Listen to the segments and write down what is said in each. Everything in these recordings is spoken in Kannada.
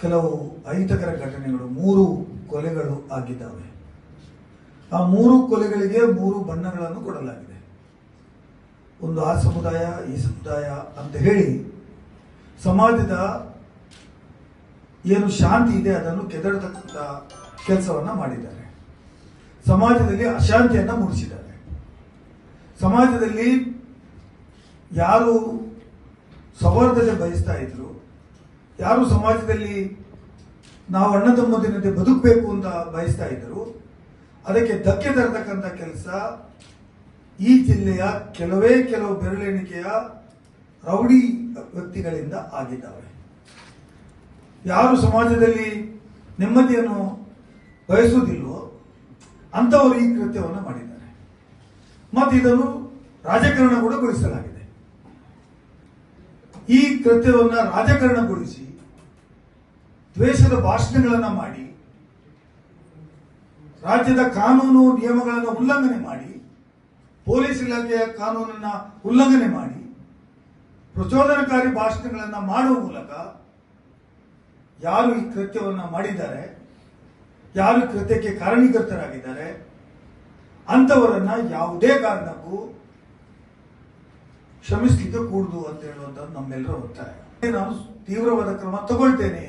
ಕೆಲವು ಅಹಿತಕರ ಘಟನೆಗಳು, ಮೂರು ಕೊಲೆಗಳು ಆಗಿದ್ದಾವೆ. ಆ ಮೂರು ಕೊಲೆಗಳಿಗೆ ಮೂರು ಬಣ್ಣಗಳನ್ನು ಕೊಡಲಾಗಿದೆ. ಒಂದು ಆ ಸಮುದಾಯ, ಈ ಸಮುದಾಯ ಅಂತ ಹೇಳಿ ಸಮಾಜದ ಏನು ಶಾಂತಿ ಇದೆ ಅದನ್ನು ಕೆದಡತಕ್ಕಂಥ ಕೆಲಸವನ್ನ ಮಾಡಿದ್ದಾರೆ. ಸಮಾಜದಲ್ಲಿ ಅಶಾಂತಿಯನ್ನು ಮೂಡಿಸಿದ್ದಾರೆ. ಸಮಾಜದಲ್ಲಿ ಯಾರು ಸೌಹಾರ್ದತೆ ಬಯಸ್ತಾ ಇದ್ರು ಯಾರು ಸಮಾಜದಲ್ಲಿ ನಾವು ಅಣ್ಣ ತಮ್ಮದಿನಂತೆ ಬದುಕಬೇಕು ಅಂತ ಬಯಸ್ತಾ ಇದ್ದರು, ಅದಕ್ಕೆ ಧಕ್ಕೆ ತರತಕ್ಕಂಥ ಕೆಲಸ ಈ ಜಿಲ್ಲೆಯ ಕೆಲವೇ ಕೆಲವು ಬೆರಳೆಣಿಕೆಯ ರೌಡಿ ವ್ಯಕ್ತಿಗಳಿಂದ ಆಗಿದ್ದಾವೆ. ಯಾರು ಸಮಾಜದಲ್ಲಿ ನೆಮ್ಮದಿಯನ್ನು ಬಯಸುವುದಿಲ್ಲವೋ ಅಂಥವರು ಈ ಕೃತ್ಯವನ್ನು ಮಾಡಿದ್ದಾರೆ. ಮತ್ತು ಇದನ್ನು ರಾಜಕಾರಣಗೊಳಿಸಲಾಗಿದೆ ಈ ಕೃತ್ಯವನ್ನು ರಾಜಕಾರಣಗೊಳಿಸಿ ದ್ವೇಷದ ಭಾಷಣಗಳನ್ನು ಮಾಡಿ, ರಾಜ್ಯದ ಕಾನೂನು ನಿಯಮಗಳನ್ನು ಉಲ್ಲಂಘನೆ ಮಾಡಿ, ಪೊಲೀಸ್ ಇಲಾಖೆಯ ಕಾನೂನನ್ನ ಉಲ್ಲಂಘನೆ ಮಾಡಿ, ಪ್ರಚೋದನಕಾರಿ ಭಾಷಣಗಳನ್ನು ಮಾಡುವ ಮೂಲಕ ಯಾರು ಈ ಕೃತ್ಯವನ್ನು ಮಾಡಿದ್ದಾರೆ, ಯಾರು ಕೃತ್ಯಕ್ಕೆ ಕಾರಣೀಕರ್ತರಾಗಿದ್ದಾರೆ ಅಂಥವರನ್ನ ಯಾವುದೇ ಕಾರಣಕ್ಕೂ ಕ್ಷಮಿಸ್ಲಿಕ್ಕೆ ಕೂಡುದು ಅಂತ ಹೇಳುವಂಥದ್ದು ನಮ್ಮೆಲ್ಲರ ಒತ್ತಾಯ. ನಾನು ತೀವ್ರವಾದ ಕ್ರಮ ತಗೊಳ್ತೇನೆ.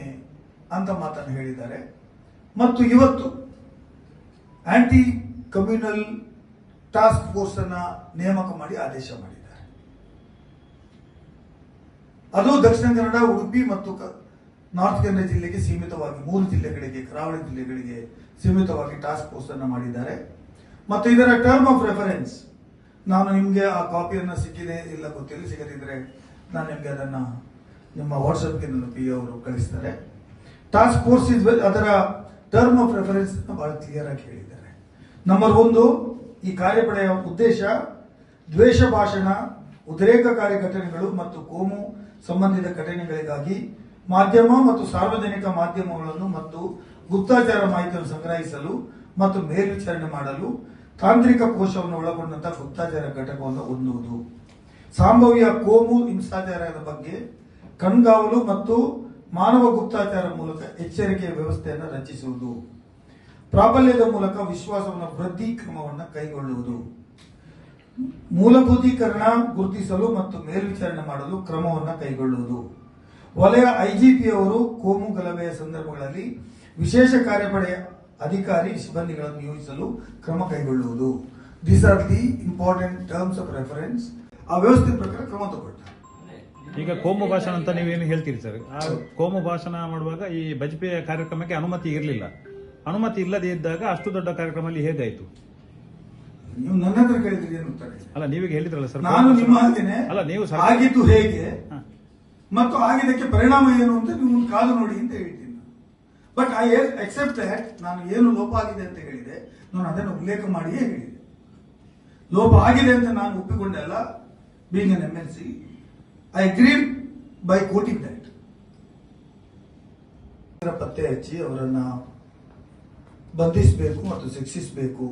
ಅಂತ ಮಾತನ್ನು ಹೇಳಿದ್ದಾರೆ. ಮತ್ತು ಇವತ್ತು ಆಂಟಿ ಕಮ್ಯುನಲ್ ಟಾಸ್ಕ್ ಫೋರ್ಸ್ ಅನ್ನ ನೇಮಕ ಮಾಡಿ ಆದೇಶ ಮಾಡಿದ್ದಾರೆ. ಅದು ದಕ್ಷಿಣ ಕನ್ನಡ, ಉಡುಪಿ ಮತ್ತು ನಾರ್ತ್ ಕನ್ನಡ ಜಿಲ್ಲೆಗೆ ಸೀಮಿತವಾಗಿ, ಮೂರು ಜಿಲ್ಲೆಗಳಿಗೆ, ಕರಾವಳಿ ಜಿಲ್ಲೆಗಳಿಗೆ ಸೀಮಿತವಾಗಿ ಟಾಸ್ಕ್ ಫೋರ್ಸ್ ಅನ್ನ ಮಾಡಿದ್ದಾರೆ. ಮತ್ತು ಇದರ ಟರ್ಮ್ ಆಫ್ ರೆಫರೆನ್ಸ್ ನಾನು ನಿಮಗೆ ಆ ಕಾಪಿಯನ್ನು ಸಿಕ್ಕಿದೆ ಇಲ್ಲ ಗೊತ್ತಿಲ್ಲ, ಸಿಗದಿದ್ರೆ ನಾನು ನಿಮಗೆ ಅದನ್ನು ನಿಮ್ಮ ವಾಟ್ಸಪ್ಗೆ ನನ್ನ ಪಿ ಅವರು ಕಳಿಸ್ತಾರೆ. ಟಾಸ್ಕ್ ಫೋರ್ಸ್ ಅದರ ಟರ್ಮ್ ಆಫ್ ರೆಫರೆನ್ಸ್ ಬಹಳ ಕ್ಲಿಯರ್ ಆಗಿ ಹೇಳಿದ್ದಾರೆ. ನಂಬರ್ ಒಂದು, ಈ ಕಾರ್ಯಪಡೆಯ ಉದ್ದೇಶ ದ್ವೇಷ ಭಾಷಣ ಉದ್ರೇಕಕಾರಿ ಘಟನೆಗಳು ಮತ್ತು ಕೋಮು ಸಂಬಂಧಿತ ಘಟನೆಗಳಿಗಾಗಿ ಮಾಧ್ಯಮ ಮತ್ತು ಸಾರ್ವಜನಿಕ ಮಾಧ್ಯಮಗಳನ್ನು ಮತ್ತು ಗುಪ್ತಾಚಾರ ಮಾಹಿತಿಯನ್ನು ಸಂಗ್ರಹಿಸಲು ಮತ್ತು ಮೇಲ್ವಿಚಾರಣೆ ಮಾಡಲು ತಾಂತ್ರಿಕ ಕೋಶವನ್ನು ಒಳಗೊಂಡಂತಹ ಗುಪ್ತಾಚಾರ ಘಟಕವನ್ನು ಹೊಂದುವುದು. ಸಂಭವ್ಯ ಕೋಮು ಹಿಂಸಾಚಾರದ ಬಗ್ಗೆ ಕಣ್ಗಾವಲು ಮತ್ತು ಮಾನವ ಗುಪ್ತಾಚಾರ ಮೂಲಕ ಎಚ್ಚರಿಕೆಯ ವ್ಯವಸ್ಥೆಯನ್ನು ರಚಿಸುವುದು. ಪ್ರಾಬಲ್ಯದ ಮೂಲಕ ವಿಶ್ವಾಸವನ್ನು ವೃದ್ಧಿ ಕ್ರಮವನ್ನು ಕೈಗೊಳ್ಳುವುದು. ಮೂಲಭೂತೀಕರಣ ಗುರುತಿಸಲು ಮತ್ತು ಮೇಲ್ವಿಚಾರಣೆ ಮಾಡಲು ಕ್ರಮವನ್ನು ಕೈಗೊಳ್ಳುವುದು. ವಲಯ ಐಜಿಪಿ ಅವರು ಕೋಮು ಗಲಭೆಯ ಸಂದರ್ಭಗಳಲ್ಲಿ ವಿಶೇಷ ಕಾರ್ಯಪಡೆಯ ಅಧಿಕಾರಿ ಸಿಬ್ಬಂದಿಗಳನ್ನು ನಿಯೋಜಿಸಲು ಕ್ರಮ ಕೈಗೊಳ್ಳುವುದು. These are the important terms of reference ಆ ವ್ಯವಸ್ಥೆ ಪ್ರಕಾರ ಕ್ರಮ ತಗೊಳ್ತಾರೆ. ಈಗ ಕೋಮು ಭಾಷಣ ಅಂತ ನೀವೇನು ಹೇಳ್ತೀರಿ ಸರ್? ಆ ಕೋಮು ಭಾಷಣ ಮಾಡುವಾಗ ಈ ಬಜಪೇಯ ಕಾರ್ಯಕ್ರಮಕ್ಕೆ ಅನುಮತಿ ಇರಲಿಲ್ಲ. ಅನುಮತಿ ಇಲ್ಲದೆ ಇದ್ದಾಗ ಅಷ್ಟು ದೊಡ್ಡ ಕಾರ್ಯಕ್ರಮದಲ್ಲಿ ಹೇಗಾಯ್ತು? ನೀವು ನನ್ನ ಹತ್ರ ಕೇಳಿದ್ರಿ ಏನು ಉತ್ತರ? ಅಲ್ಲ ನೀವೀಗ ಹೇಳಿದ್ರಲ್ಲ ಸರ್ ನಾನು ನಿಮ್ಮ ಹಾಗೇನೆ ಅಲ್ಲ ನೀವು ಸರ್ ಆಗಿದ್ದು ಹೇಗೆ. ಮತ್ತು ಆಗಿದ್ದಕ್ಕೆ ಪರಿಣಾಮ ಏನು ಅಂತ ನೀವು ಕಾದು ನೋಡಿ ಅಂತ ಹೇಳ್ತೀನಿ ಬಟ್ ಐ ಎಕ್ಸೆಪ್ಟ್ ದಟ್ ನಾನು ಏನು ಲೋಪ ಆಗಿದೆ ಅಂತ ಹೇಳಿದೆ. ನಾನು ಅದನ್ನು ಉಲ್ಲೇಖ ಮಾಡಿಯೇ ಹೇಳಿದೆ. ಲೋಪ ಆಗಿದೆ ಅಂತ ನಾನು ಒಪ್ಪಿಕೊಂಡೆ ಅಲ್ಲ being an M L C I agreed by quoting that ಪತ್ತೆ ಹಚ್ಚಿ ಅವರನ್ನ ಬಂಧಿಸಬೇಕು ಮತ್ತು ಶಿಕ್ಷಿಸಬೇಕು.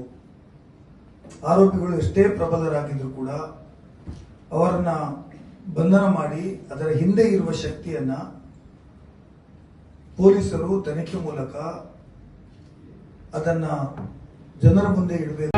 ಆರೋಪಿಗಳು ಎಷ್ಟೇ ಪ್ರಬಲರಾಗಿದ್ರು ಕೂಡ ಅವರನ್ನ ಬಂಧನ ಮಾಡಿ ಅದರ ಹಿಂದೆ ಇರುವ ಶಕ್ತಿಯನ್ನ ಪೊಲೀಸರು ತನಿಖೆ ಮೂಲಕ ಅದನ್ನ ಜನರ ಮುಂದೆ ಇಡಬೇಕು.